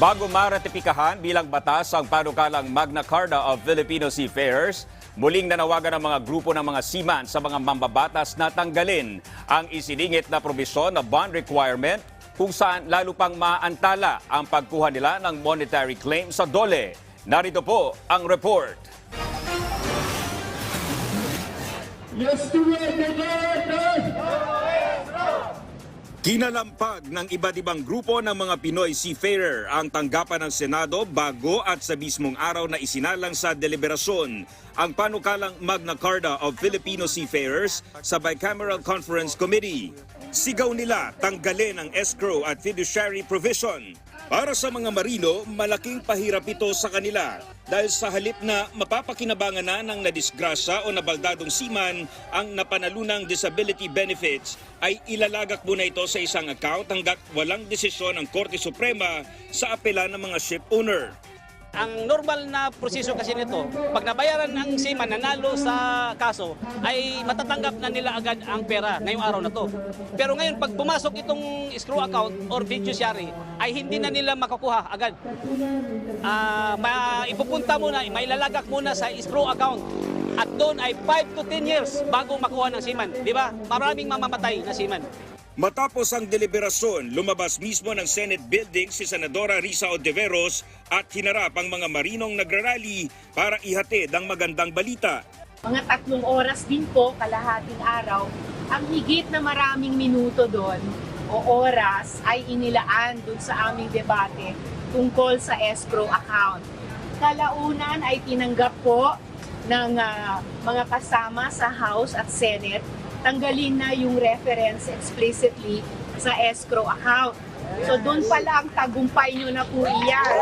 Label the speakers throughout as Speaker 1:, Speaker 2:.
Speaker 1: Bago maratipikahan bilang batas ang panukalang Magna Carta of Filipino Seafarers, muling nanawagan ng mga grupo ng mga seaman sa mga mambabatas na tanggalin ang isiningit na probisyon na bond requirement kung saan lalo pang maantala ang pagkuha nila ng monetary claim sa dole. Narito po ang report.
Speaker 2: Yes to!
Speaker 1: Kinalampag ng iba't ibang grupo ng mga Pinoy seafarer ang tanggapan ng Senado bago at sa mismong araw na isinalang sa deliberasyon ang panukalang Magna Carta of Filipino Seafarers sa Bicameral Conference Committee. Sigaw nila tanggalin ang escrow at fiduciary provision. Para sa mga marino, malaking pahirap ito sa kanila dahil sa halip na mapapakinabangan na ng nadisgrasya o nabaldadong seaman ang napanalunang disability benefits ay ilalagak muna ito sa isang account hanggat walang desisyon ng Korte Suprema sa apela ng mga ship owner.
Speaker 3: Ang normal na proseso kasi nito, pag nabayaran ng seaman nanalo sa kaso, ay matatanggap na nila agad ang pera ngayong araw na to. Pero ngayon, pag pumasok itong escrow account or fiduciary, ay hindi na nila makakuha agad. Ah, ma ipupunta muna, mailalagak muna sa escrow account. At doon ay 5 to 10 years bago makuha ng seaman. Di ba? Maraming mamamatay na seaman.
Speaker 1: Matapos ang deliberasyon, lumabas mismo ng Senate building si Senadora Risa Ontiveros at hinarap ang mga marinong nagrarally para ihatid ang magandang balita.
Speaker 4: Mga tatlong oras din po, kalahating araw, ang higit na maraming minuto doon o oras ay inilaan doon sa aming debate tungkol sa escrow account. Kalaunan ay tinanggap po ng ah, mga kasama sa House at Senate tanggalin na yung reference explicitly sa escrow account. So doon pa lang tagumpay nyo na po iyan.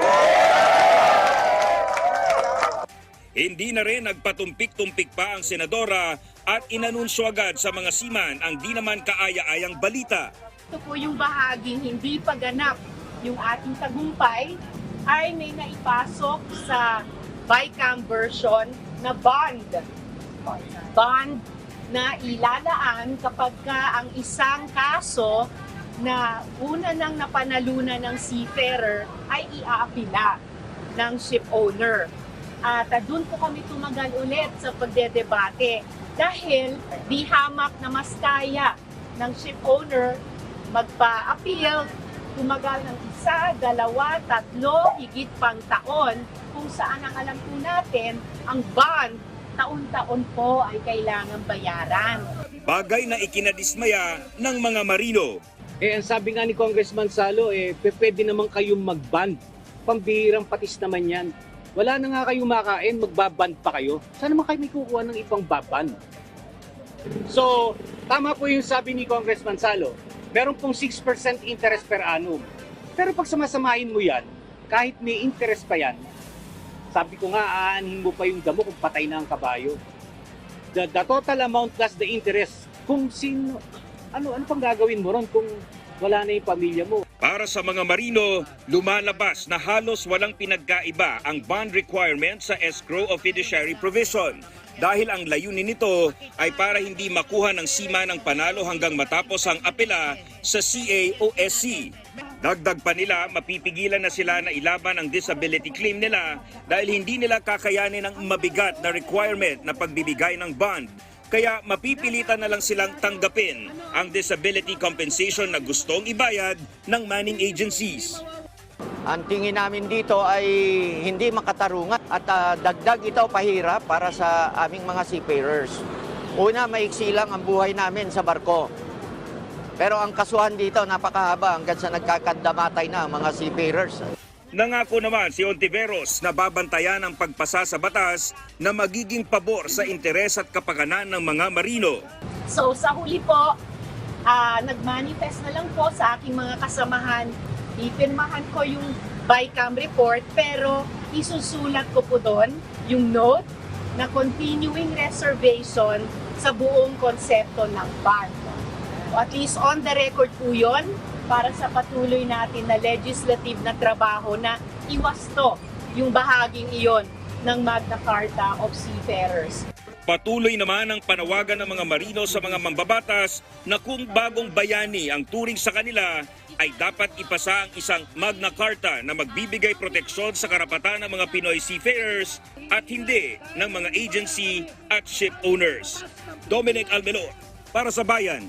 Speaker 1: Hindi na rin nagpatumpik-tumpik pa ang senadora at inanunsyo agad sa mga seaman ang di naman kaaya-ayang balita.
Speaker 4: Ito po yung bahaging hindi pa ganap yung ating tagumpay ay may naipasok sa BICAM version na bond. Bond na ilalaan kapag ka ang isang kaso na una nang napanalunan ng seafarer ay iaapila ng ship owner. At uh, doon po kami tumagal ulit sa pagdedebate dahil di hamak na mas kaya ng ship owner magpa-appeal, tumagal ng isa, dalawa, tatlo, higit pang taon, kung saan ang alam po natin, ang bond, taon-taon po ay kailangan bayaran.
Speaker 1: Bagay na ikinadismaya ng mga marino.
Speaker 5: Eh, ang sabi nga ni Congressman Salo, eh, pwede naman kayong mag-ban. Pambihirang patis naman yan. Wala na nga kayong makain, magbaban pa kayo. Saan naman kayo may kukuha ng ibang baban? So, tama po yung sabi ni Congressman Salo. Meron pong 6% interest per annum. Pero pag samasamahin mo yan, kahit may interest pa yan, sabi ko nga, aanhin mo pa yung damo kung patay na ang kabayo. The, the total amount plus the interest, kung sino, ano, ano pang gagawin mo ron kung wala na yung pamilya mo?
Speaker 1: Para sa mga marino, lumalabas na halos walang pinagkaiba ang bond requirement sa escrow of fiduciary provision dahil ang layunin nito ay para hindi makuha ng sima ng panalo hanggang matapos ang apela sa CAOSC. Dagdag pa nila, mapipigilan na sila na ilaban ang disability claim nila dahil hindi nila kakayanin ang mabigat na requirement na pagbibigay ng bond. Kaya mapipilitan na lang silang tanggapin ang disability compensation na gustong ibayad ng manning agencies.
Speaker 6: Ang tingin namin dito ay hindi makatarungan at ah, dagdag ito pahirap para sa aming mga seafarers. Una, maiksi lang ang buhay namin sa barko. Pero ang kasuhan dito napakahaba hanggang sa nagkakandamatay na ang mga seafarers.
Speaker 1: Nangako naman si Ontiveros na babantayan ang pagpasa sa batas na magiging pabor sa interes at kapakanan ng mga marino.
Speaker 4: So sa huli po, ah, nag-manifest na lang po sa aking mga kasamahan. Ipirmahan ko yung BICAM report pero isusulat ko po doon yung note na continuing reservation sa buong konsepto ng bond. At least on the record po yun para sa patuloy natin na legislative na trabaho na iwasto yung bahaging iyon ng Magna Carta of Seafarers.
Speaker 1: Patuloy naman ang panawagan ng mga marino sa mga mambabatas na kung bagong bayani ang turing sa kanila, ay dapat ipasa ang isang Magna Carta na magbibigay proteksyon sa karapatan ng mga Pinoy seafarers at hindi ng mga agency at ship owners. Dominic Almelor, para sa Bayan.